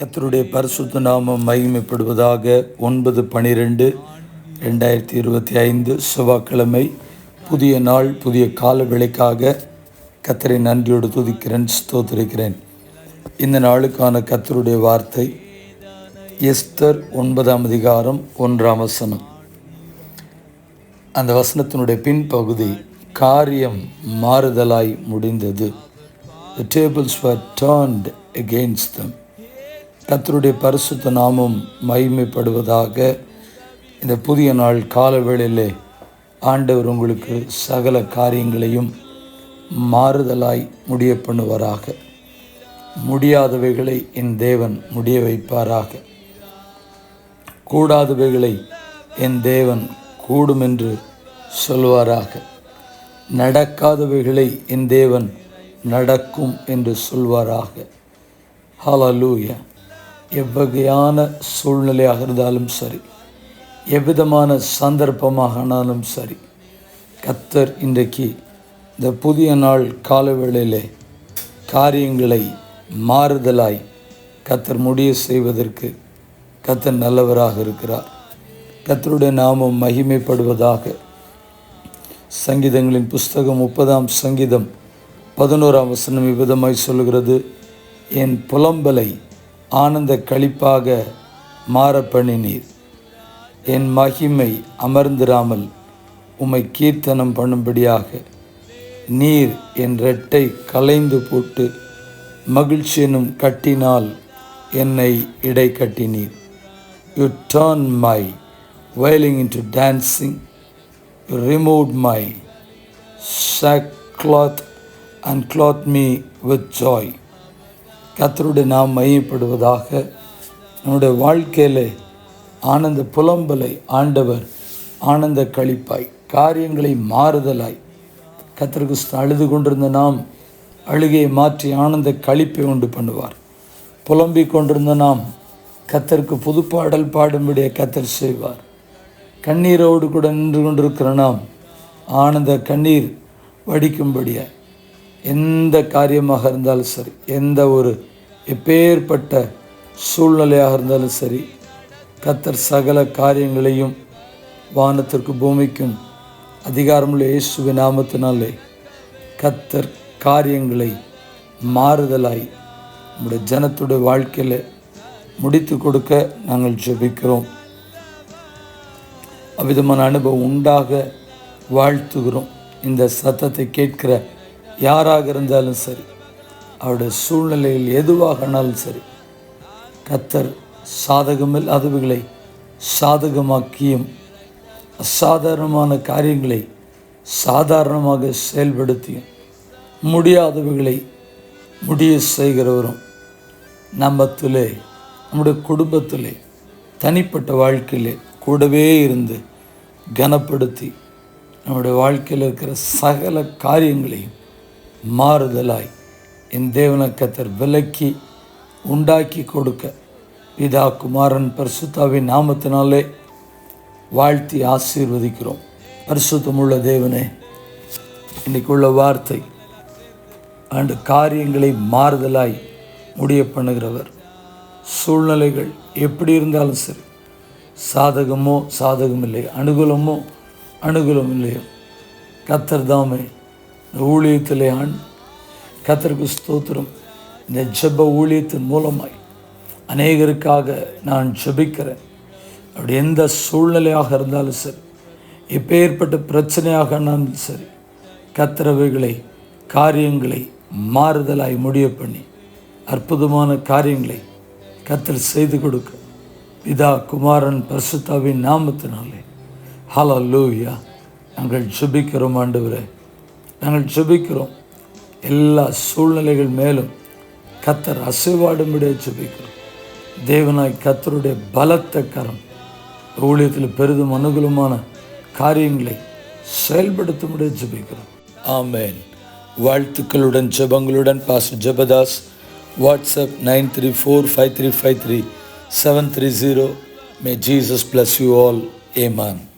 கத்தருடைய பரிசுத்த நாமம் மகிமைப்படுவதாக ஒன்பது பனிரெண்டு ரெண்டாயிரத்தி இருபத்தி ஐந்து செவ்வாய்க்கிழமை புதிய நாள் புதிய கால விலைக்காக கத்தரை நன்றியோடு துதிக்கிறேன் ஸ்தோத்திருக்கிறேன். இந்த நாளுக்கான கத்தருடைய வார்த்தை எஸ்தர் ஒன்பதாம் அதிகாரம் ஒன்றாம் வசனம். அந்த வசனத்தினுடைய பின்பகுதி காரியம் மாறுதலாய் முடிந்தது. The tables were turned against them கத்தருடைய பரிசுத்த நாமம் மகிமைப்படுவதாக இந்த புதிய நாள் காலவேளையிலே ஆண்டவர் உங்களுக்கு சகல காரியங்களையும் மாறுதலாய் முடிய பண்ணுவாராக முடியாதவைகளை என் தேவன் முடிய வைப்பாராக. கூடாதவைகளை என் தேவன் கூடும் என்று சொல்வாராக. நடக்காதவைகளை என் தேவன் நடக்கும் என்று சொல்வாராக. ஹலலூயா எவ்வகையான சூழ்நிலையாக இருந்தாலும் சரி எவ்விதமான சந்தர்ப்பமாக ஆனாலும் சரி கத்தர் இன்றைக்கு இந்த புதிய நாள் காலவேளையிலே காரியங்களை மாறுதலாய் கத்தர் முடிய செய்வதற்கு கத்தர் நல்லவராக இருக்கிறார். கத்தருடைய நாமம் மகிமைப்படுவதாக சங்கீதங்களின் புஸ்தகம் முப்பதாம் சங்கீதம் பதினோராம் வசனம் இவ்விதமாய் சொல்கிறது என் புலம்பலை ஆனந்த களிப்பாக மாறப்பண்ணினீர் என் மகிமை அமர்ந்திராமல் உம்மை கீர்த்தனம் பண்ணும்படியாக நீர் என் ரெட்டை கலைந்து போட்டு மகிழ்ச்சி எனும் கட்டினால் என்னை இடை கட்டினீர். You turn my wailing into dancing you remove my sackcloth and clothe me with joy கத்தருடைய நாம் மையப்படுவதாக நம்முடைய வாழ்க்கையில் ஆனந்த புலம்பலை ஆண்டவர் ஆனந்த கழிப்பாய் காரியங்களை மாறுதலாய். கத்தருக்கு அழுது கொண்டிருந்த நாம் அழுகையை மாற்றி ஆனந்த கழிப்பை உண்டு பண்ணுவார். புலம்பிக் கொண்டிருந்த நாம் கத்தருக்கு புதுப்பாடல் பாடும்படிய கத்தர் செய்வார். கண்ணீரோடு கூட நின்று கொண்டிருக்கிற நாம் ஆனந்த கண்ணீர் வடிக்கும்படிய எந்த காரியமாக இருந்தாலும் சரி எந்த ஒரு எப்பேற்பட்ட சூழ்நிலையாக இருந்தாலும் சரி கத்தர் சகல காரியங்களையும் வானத்திற்கு பூமிக்கும் அதிகாரமுள்ள இயேசுவின் நாமத்தினாலே கத்தர் காரியங்களை மாறுதலாய் நம்முடைய ஜனத்துடைய வாழ்க்கையில் முடித்து கொடுக்க நாங்கள் ஜெபிக்கிறோம். அவ்விதமான அனுபவம் உண்டாக வாழ்த்துகிறோம். இந்த சத்தத்தை கேட்கிற யாராக இருந்தாலும் சரி அவருடைய சூழ்நிலையில் எதுவாக ஆனாலும் சரி கத்தர் சாதகமில்லாதவைகளை சாதகமாக்கியும் அசாதாரணமான காரியங்களை சாதாரணமாக செயல்படுத்தியும் முடியாதவைகளை முடிய செய்கிறவரும் நம்மத்திலே நம்முடைய குடும்பத்திலே தனிப்பட்ட வாழ்க்கையிலே கூடவே இருந்து கனப்படுத்தி நம்முடைய வாழ்க்கையில் இருக்கிற சகல காரியங்களையும் மாறுதலாய் என் தேவனக்கத்தர் விலக்கி உண்டாக்கி கொடுக்க. பிதா குமாரன் பரிசுத்தாவின் நாமத்தினாலே வாழ்த்தி ஆசீர்வதிக்கிறோம். பரிசுத்தமுள்ள தேவனே இன்னைக்குள்ள வார்த்தை ஆண்டு காரியங்களை மாறுதலாய் முடிய பண்ணுகிறவர். சூழ்நிலைகள் எப்படி இருந்தாலும் சரி சாதகமோ சாதகம் இல்லை அனுகூலமோ அனுகூலம் இல்லையோ கத்தர் தாமே ஊழியத்திலே ஆண் கத்தருக்கு ஸ்தோத்திரம். இந்த ஜெப ஊழியத்தின் மூலமாய் அநேகருக்காக நான் ஜெபிக்கிறேன். அப்படி எந்த சூழ்நிலையாக இருந்தாலும் சரி எப்பேற்பட்ட பிரச்சனையாக இருந்தாலும் சரி கத்திரவைகளை காரியங்களை மாறுதலாய் முடிய பண்ணி அற்புதமான காரியங்களை கத்தர் செய்து கொடுக்க. பிதா குமாரன் பரிசுத்தாவின் நாமத்தினாலே. ஹலோ லூயா நாங்கள் ஜெபிக்கிறோம் ஆண்டு நாங்கள் ஜெபிக்கிறோம். எல்லா சூழ்நிலைகள் மேலும் கத்தர் அசைவாடும்படியே சுபிக்கிறோம் தேவனாய் கத்தருடைய பலத்த கரம் ஊழியத்தில் பெரிதும் அனுகூலமான காரியங்களை செயல்படுத்தும்படியே ஜெபிக்கிறோம். ஆமேன். வாழ்த்துக்களுடன் ஜபங்களுடன் பாச ஜபதாஸ் WhatsApp nine three four five three five three seven three zero may Jesus bless you all Heman